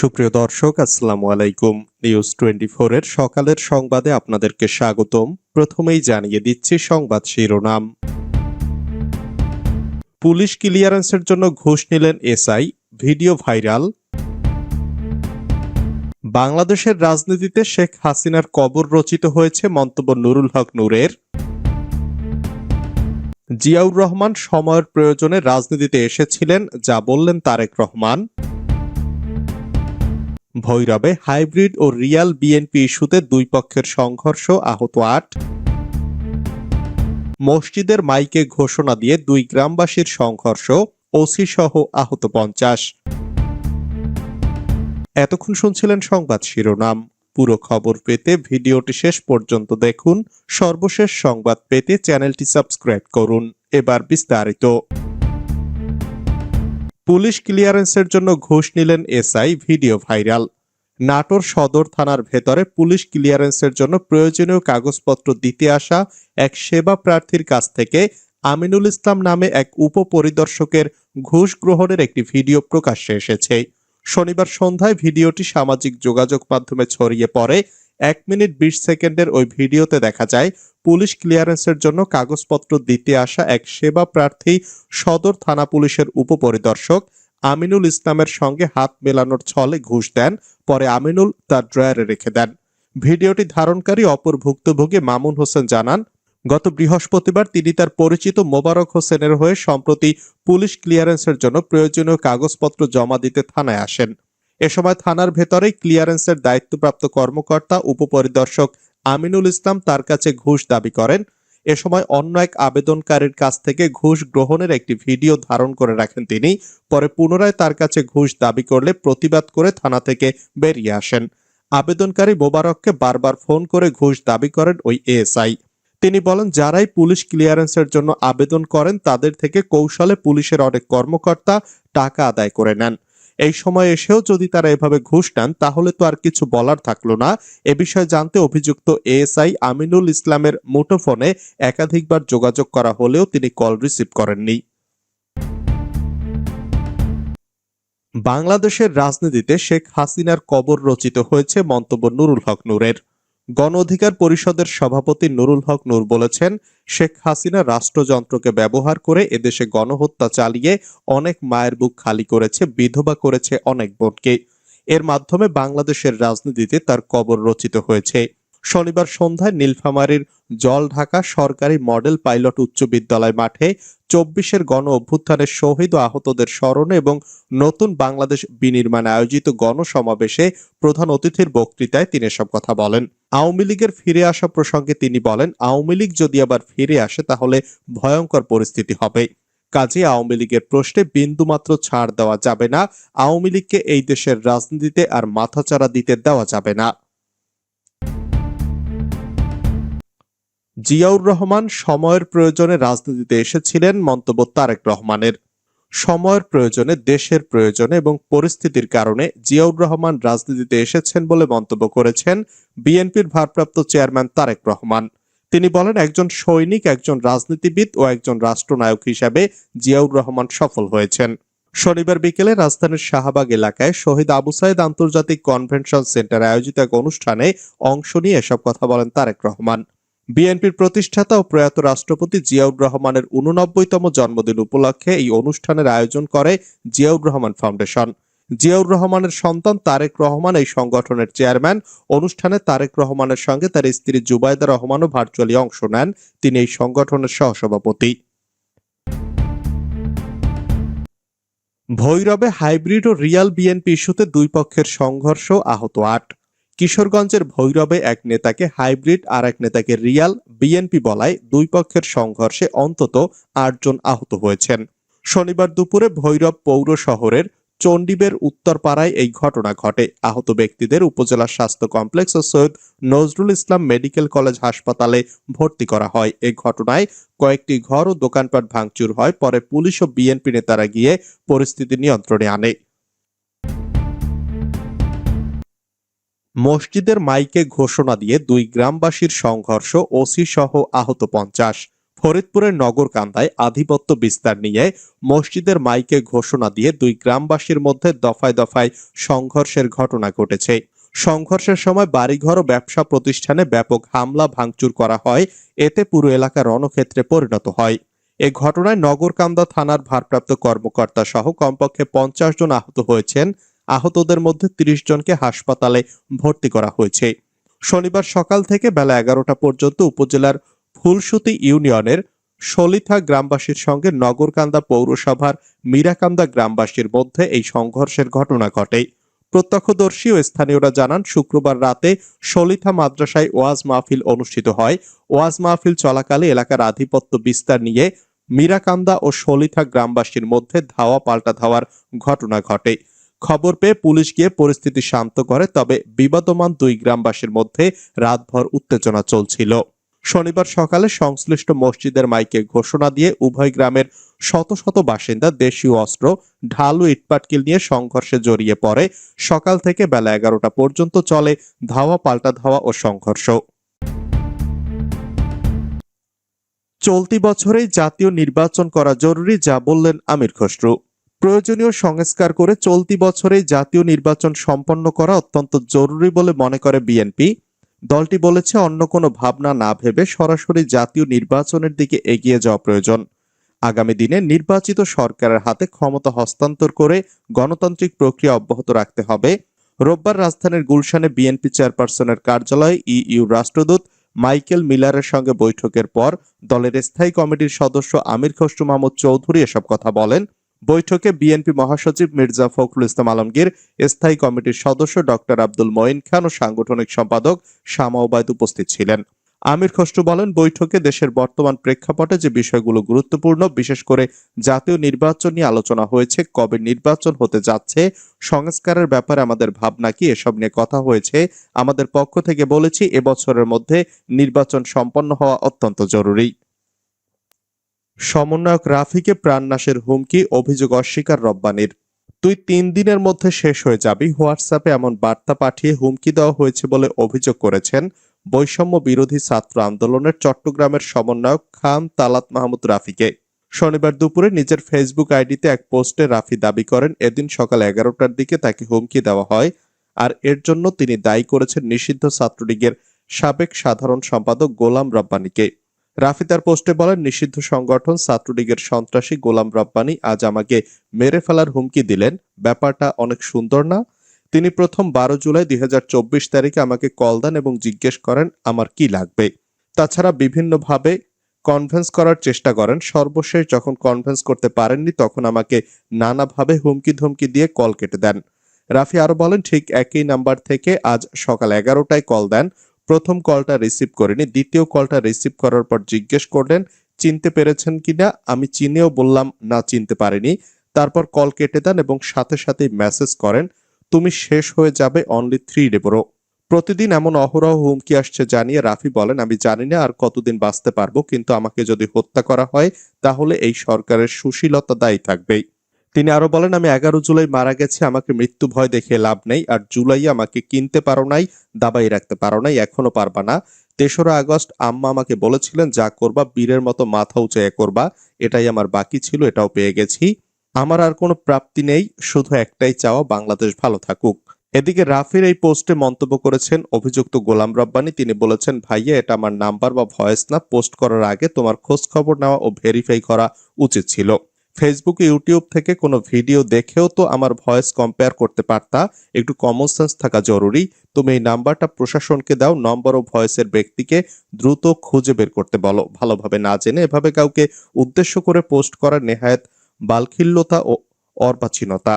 সুপ্রিয় দর্শক, আসসালামু আলাইকুম। নিউজ টোয়েন্টি এর সকালের সংবাদে আপনাদেরকে স্বাগতম। প্রথমেই জানিয়ে দিচ্ছি সংবাদ শিরোনাম। পুলিশ ক্লিয়ারেন্সের জন্য ঘুষ নিলেন এসআই, ভিডিও ভাইরাল। বাংলাদেশের রাজনীতিতে শেখ হাসিনার কবর রচিত হয়েছে মন্তব্য নুরুল হক নূরের। জিয়াউর রহমান সময়ের প্রয়োজনে রাজনীতিতে এসেছিলেন, যা বললেন তারেক রহমান। ভৈরবে হাইব্রিড ও রিয়াল বিএনপি ইস্যুতে দুই পক্ষের সংঘর্ষ আহত আট। মসজিদের মাইকে ঘোষণা দিয়ে দুই গ্রামবাসীর সংঘর্ষ ওসি সহ আহত পঞ্চাশ। এতক্ষণ শুনছিলেন সংবাদ শিরোনাম। পুরো খবর পেতে ভিডিওটি শেষ পর্যন্ত দেখুন। সর্বশেষ সংবাদ পেতে চ্যানেলটি সাবস্ক্রাইব করুন। এবার বিস্তারিত। পুলিশ ক্লিয়ারেন্সের জন্য ঘুষ নিলেন এসআই, ভিডিও ভাইরাল। নাটোর সদর থানার ভেতরে পুলিশ ক্লিয়ারেন্সের জন্য প্রয়োজনীয় কাগজপত্র দিতে আসা এক সেবা প্রার্থীর কাছ থেকে আমিনুল ইসলাম নামে এক উপপরিদর্শকের ঘুষ গ্রহণের একটি ভিডিও প্রকাশ্যে এসেছে। শনিবার সন্ধ্যায় ভিডিওটি সামাজিক যোগাযোগ মাধ্যমে ছড়িয়ে পড়ে। এক মিনিট বিশ সেকেন্ডের ওই ভিডিওতে দেখা যায় পুলিশ ক্লিয়ারেন্সের জন্য কাগজপত্র দিতে আসা এক সেবা প্রার্থী সদর থানা পুলিশের উপপরিদর্শক আমিনুল ইসলামের সঙ্গে হাত মেলানোর ছলে ঘুষ দেন, পরে আমিনুল তার ড্রয়ারে রেখে দেন। ভিডিওটি ধারণকারী অপর ভুক্তভোগী মামুন হোসেন জানান, গত বৃহস্পতিবার তিনি তার পরিচিত মোবারক হোসেনের হয়ে সম্প্রতি পুলিশ ক্লিয়ারেন্সের জন্য প্রয়োজনীয় কাগজপত্র জমা দিতে থানায় আসেন। এ সময় থানার ভেতরেই ক্লিয়ারেন্সের দায়িত্বপ্রাপ্ত কর্মকর্তা, উপপরিদর্শক আমিনুল ইসলাম তার কাছে ঘুষ দাবি করেন। এ সময় অন্য এক আবেদনকারীর কাছ থেকে ঘুষ গ্রহণের একটি ভিডিও ধারণ করে রাখেন তিনি। পরে পুনরায় তার কাছে ঘুষ দাবি করলে প্রতিবাদ করে থানা থেকে বেরিয়ে আসেন। আবেদনকারী মোবারককে বারবার ফোন করে ঘুষ দাবি করেন ওই এএসআই। তিনি বলেন, যারাই পুলিশ ক্লিয়ারেন্সের জন্য আবেদন করেন তাদের থেকে কৌশলে পুলিশের অনেক কর্মকর্তা টাকা আদায় করে নেন। এই সময় এসেও যদি তারা এভাবে ঘুষ নেন, তাহলে তো আর কিছু বলার থাকল না। এ বিষয়ে জানতে অভিযুক্ত এএসআই আমিনুল ইসলামের মুঠোফোনে একাধিকবার যোগাযোগ করা হলেও তিনি কল রিসিভ করেননি। বাংলাদেশের রাজনীতিতে শেখ হাসিনার কবর রচিত হয়েছে মন্তব্য নুরুল হক নূরের। গণ অধিকার পরিষদের সভাপতি নুরুল হক নূর বলেছেন, শেখ হাসিনা রাষ্ট্রযন্ত্রকে ব্যবহার করে এদেশে গণহত্যা চালিয়ে অনেক মায়ের বুক খালি করেছে, বিধবা করেছে অনেক বোনকে। এর মাধ্যমে বাংলাদেশের রাজনীতিতে তার কবর রচিত হয়েছে। শনিবার সন্ধ্যায় নীলফামারীর জল ঢাকা সরকারি মডেল পাইলট উচ্চ বিদ্যালয় মাঠে চব্বিশের গণ অভ্যুত্থানের শহীদ ও আহতদের স্মরণে এবং নতুন বাংলাদেশ বিনির্মাণে আয়োজিত গণসমাবেশে প্রধান অতিথির বক্তৃতায় তিনি এসব কথা বলেন। আওয়ামী লীগের ফিরে আসা প্রসঙ্গে তিনি বলেন, আওয়ামী লীগ যদি আবার ফিরে আসে, তাহলে ভয়ঙ্কর পরিস্থিতি হবে। কাজে আওয়ামী লীগের প্রশ্নে বিন্দুমাত্র ছাড় দেওয়া যাবে না। আওয়ামী লীগকে এই দেশের রাজনীতিতে আর মাথাচাড়া দিতে দেওয়া যাবে না। জিয়াউর রহমান সময়ের প্রয়োজনে রাজনীতিতে এসেছিলেন, মন্তব্য তারেক রহমানের। সময়ের প্রয়োজনে, দেশের প্রয়োজনে এবং পরিস্থিতির কারণে জিয়াউর রহমান রাজনীতিতে এসেছেন বলে মন্তব্য করেছেন বিএনপির ভারপ্রাপ্ত চেয়ারম্যান তারেক রহমান। তিনি বলেন, একজন সৈনিক, একজন রাজনীতিবিদ ও একজন রাষ্ট্রনায়ক হিসাবে জিয়াউর রহমান সফল হয়েছেন। শনিবার বিকেলে রাজধানীর শাহবাগ এলাকায় শহীদ আবু সাইদ আন্তর্জাতিক কনভেনশন সেন্টারে আয়োজিত এক অনুষ্ঠানে অংশ নিয়ে এসব কথা বলেন তারেক রহমান। বিএনপির প্রতিষ্ঠাতা ও প্রয়াত রাষ্ট্রপতি জিয়াউর রহমানের উননব্বইতম জন্মদিন উপলক্ষে এই অনুষ্ঠানের আয়োজন করে জিয়াউর রহমান ফাউন্ডেশন। জিয়াউর রহমানের সন্তান তারেক রহমান এই সংগঠনের চেয়ারম্যান। অনুষ্ঠানে তারেক রহমানের সঙ্গে তার স্ত্রী জুবাইদা রহমানও ভার্চুয়ালি অংশ নেন। তিনি এই সংগঠনের সহসভাপতি। ভৈরবে হাইব্রিড ও রিয়াল বিএনপি ইস্যুতে দুই পক্ষের সংঘর্ষ আহত আট। কিশোরগঞ্জের ভৈরবে এক নেতাকে হাইব্রিড আর এক নেতাকে রিয়াল বিএনপি বলায় দুই পক্ষের সংঘর্ষে অন্তত আটজন আহত হয়েছেন। শনিবার দুপুরে ভৈরব পৌর শহরের চণ্ডীবের উত্তরপাড়ায় এই ঘটনা ঘটে। আহত ব্যক্তিদের উপজেলা স্বাস্থ্য কমপ্লেক্স ও সৈয়দ নজরুল ইসলাম মেডিকেল কলেজ হাসপাতালে ভর্তি করা হয়। এই ঘটনায় কয়েকটি ঘর ও দোকানপাট ভাঙচুর হয়। পরে পুলিশ ও বিএনপি নেতারা গিয়ে পরিস্থিতি নিয়ন্ত্রণে আনে। মসজিদের মাইকে ঘোষণা দিয়ে দুই গ্রামবাসীর সংঘর্ষ ওসি সহ আহত পঞ্চাশ। ফরিদপুরের নগরকান্দায় আধিপত্য বিস্তার নিয়ে মসজিদের মাইকে ঘোষণা দিয়ে দুই গ্রামবাসীর মধ্যে দফায় দফায় সংঘর্ষের ঘটনা ঘটেছে। সংঘর্ষের সময় বাড়িঘর ও ব্যবসা প্রতিষ্ঠানে ব্যাপক হামলা ভাঙচুর করা হয়, এতে পুরো এলাকা রণক্ষেত্রে পরিণত হয়। এ ঘটনায় নগরকান্দা থানার ভারপ্রাপ্ত কর্মকর্তা সহ কমপক্ষে পঞ্চাশ জন আহত হয়েছেন। আহতদের মধ্যে তিরিশ জনকে হাসপাতালে ভর্তি করা হয়েছে। শনিবার সকাল থেকে বেলা এগারোটা পর্যন্ত উপজেলার ফুলসুতি ইউনিয়নের সলিথা গ্রামবাসীর সঙ্গে নগরকান্দা পৌরসভার মীরাকান্দা গ্রামবাসীর মধ্যে এই সংঘর্ষের ঘটনা ঘটে। প্রত্যক্ষদর্শী ও স্থানীয়রা জানান, শুক্রবার রাতে সলিথা মাদ্রাসায় ওয়াজ মাহফিল অনুষ্ঠিত হয়। ওয়াজ মাহফিল চলাকালে এলাকার আধিপত্য বিস্তার নিয়ে মীরাকান্দা ও সলিথা গ্রামবাসীর মধ্যে ধাওয়া পাল্টা ধাওয়ার ঘটনা ঘটে। খবর পেয়ে পুলিশ গিয়ে পরিস্থিতি শান্ত করে, তবে বিবাদমান দুই গ্রামবাসীর মধ্যে রাতভর উত্তেজনা চলছিল। শনিবার সকালে সংশ্লিষ্ট মসজিদের মাইকে ঘোষণা দিয়ে উভয় গ্রামের শত শত বাসিন্দা দেশীয় অস্ত্র, ঢালু ইটপাটকিল নিয়ে সংঘর্ষে জড়িয়ে পড়ে। সকাল থেকে বেলা এগারোটা পর্যন্ত চলে ধাওয়া, পাল্টা ধাওয়া ও সংঘর্ষ। চলতি বছরেই জাতীয় নির্বাচন করা জরুরি, যা বললেন আমির খসরু। প্রয়োজনীয় সংস্কার করে চলতি বছরেই জাতীয় নির্বাচন সম্পন্ন করা অত্যন্ত জরুরি বলে মনে করে বিএনপি। দলটি বলেছে অন্য কোনো ভাবনা না ভেবে সরাসরি জাতীয় নির্বাচনের দিকে এগিয়ে যাওয়া প্রয়োজন। আগামী দিনে নির্বাচিত সরকারের হাতে ক্ষমতা হস্তান্তর করে গণতান্ত্রিক প্রক্রিয়া অব্যাহত রাখতে হবে। রোববার রাজধানীর গুলশানে বিএনপি চেয়ারপারসনের কার্যালয়ে ইইউ রাষ্ট্রদূত মাইকেল মিলারের সঙ্গে বৈঠকের পর দলের স্থায়ী কমিটির সদস্য আমির খসরু মাহমুদ চৌধুরী এসব কথা বলেন। বৈঠকে বিএনপি মহাসচিব মির্জা ফখরুল ইসলাম আলমগীর, স্থায়ী কমিটির সদস্য ডক্টর আব্দুল মঈন খান ও সাংগঠনিক সম্পাদক শামা ওবায়দ উপস্থিত ছিলেন। আমির খসরু বলেন, বৈঠকে দেশের বর্তমান প্রেক্ষাপটে যে বিষয়গুলো গুরুত্বপূর্ণ, বিশেষ করে জাতীয় নির্বাচন নিয়ে আলোচনা হয়েছে, কবে নির্বাচন হতে যাচ্ছে, সংস্কারের ব্যাপারে আমাদের ভাবনা কি, এসব নিয়ে কথা হয়েছে। আমাদের পক্ষ থেকে বলেছি, এবছরের মধ্যে নির্বাচন সম্পন্ন হওয়া অত্যন্ত জরুরি। সমন্বয়ক রাফিকে প্রাণনাশের হুমকি, অভিযোগ অস্বীকার রব্বানির। তুই তিন দিনের মধ্যে শেষ হয়ে যাবি। হোয়াটসঅ্যাপে এমন বার্তা পাঠিয়ে হুমকি দেওয়া হয়েছে বলে অভিযোগ করেছেন বৈষম্য বিরোধী ছাত্র আন্দোলনের চট্টগ্রামের সমন্বয়ক খান তালাত মাহমুদ রাফিকে। শনিবার দুপুরে নিজের ফেসবুক আইডিতে এক পোস্টে রাফি দাবি করেন, এদিন সকাল এগারোটার দিকে তাকে হুমকি দেওয়া হয় আর এর জন্য তিনি দায়ী করেছেন নিষিদ্ধ ছাত্রলীগের সাবেক সাধারণ সম্পাদক গোলাম রব্বানিকে। রাফি তার পোস্টে বলেন, নিষিদ্ধ সংগঠন ছাত্রলীগের সন্ত্রাসী গোলাম রব্বানি আজ আমাকে মেরে ফেলার হুমকি দিলেন। ব্যাপারটা অনেক সুন্দর না। তিনি প্রথম বারো জুলাই দু হাজার চব্বিশ তারিখে আমাকে কল দেন এবং জিজ্ঞেস করেন, আমার কি লাগবে? তাছাড়া বিভিন্নভাবে কনভেন্স করার চেষ্টা করেন। সর্বশেষ যখন কনভেন্স করতে পারেননি, তখন আমাকে নানাভাবে হুমকি ধমকি দিয়ে কল কেটে দেন। রাফি আরও বলেন, ঠিক একই নাম্বার থেকে আজ সকাল এগারোটায় কল দেন। প্রথম কলটা রিসিভ করেনি, দ্বিতীয় কলটা রিসিভ করার পর জিজ্ঞেস করলেন, চিনতে পেরেছেন কিনা? আমি চিনেও বললাম, না, চিনতে পারিনি। তারপর কল কেটে দেন এবং সাথে সাথে মেসেজ করেন, তুমি শেষ হয়ে যাবে অনলি থ্রি ডে ব্রো প্রতিদিন এমন অহরহ হুমকি আসছে জানিয়ে রাফি বলেন, আমি জানি না আর কতদিন বাঁচতে পারব, কিন্তু আমাকে যদি হত্যা করা হয়, তাহলে এই সরকারের সুশীলতা দায়ী থাকবেই। তিনি আরও বলেন, আমি এগারো জুলাই মারা গেছে, আমাকে মৃত্যু ভয় দেখে লাভ নেই, আর জুলাই আমাকে কিনতে পারো নাই, দাবাই রাখতে পারো নাই, এখনও পারবা না। তেসরা আগস্ট আম্মা আমাকে বলেছিলেন, যা করবা, বীরের মতো মাথা উঁচাইয়া করবা, এটাই আমার বাকি ছিল, এটাও পেয়ে গেছি। আমার আর কোনো প্রাপ্তি নেই, শুধু একটাই চাওয়া, বাংলাদেশ ভালো থাকুক। এদিকে রাফির এই পোস্টে মন্তব্য করেছেন অভিযুক্ত গোলাম রব্বানি। তিনি বলেছেন, ভাইয়া, এটা আমার নাম্বার বা ভয়েস না, পোস্ট করার আগে তোমার খোঁজ খবর নেওয়া ও ভেরিফাই করা উচিত ছিল। ফেসবুক ইউটিউব থেকে কোনো ভিডিও দেখেও তো আমার ভয়েস কম্পেয়ার করতে পারতা। একটু কমন সেন্স থাকা জরুরি। তুমি এই নাম্বারটা প্রশাসনকে দাও নম্বর ও ভয়েসের ব্যক্তিকে দ্রুত খুঁজে বের করতে বলো। ভালোভাবে না জেনে এভাবে কাউকে উদ্দেশ্য করে পোস্ট করার নেহায়ত বালখিল্যতা ও অর্বাচীনতা।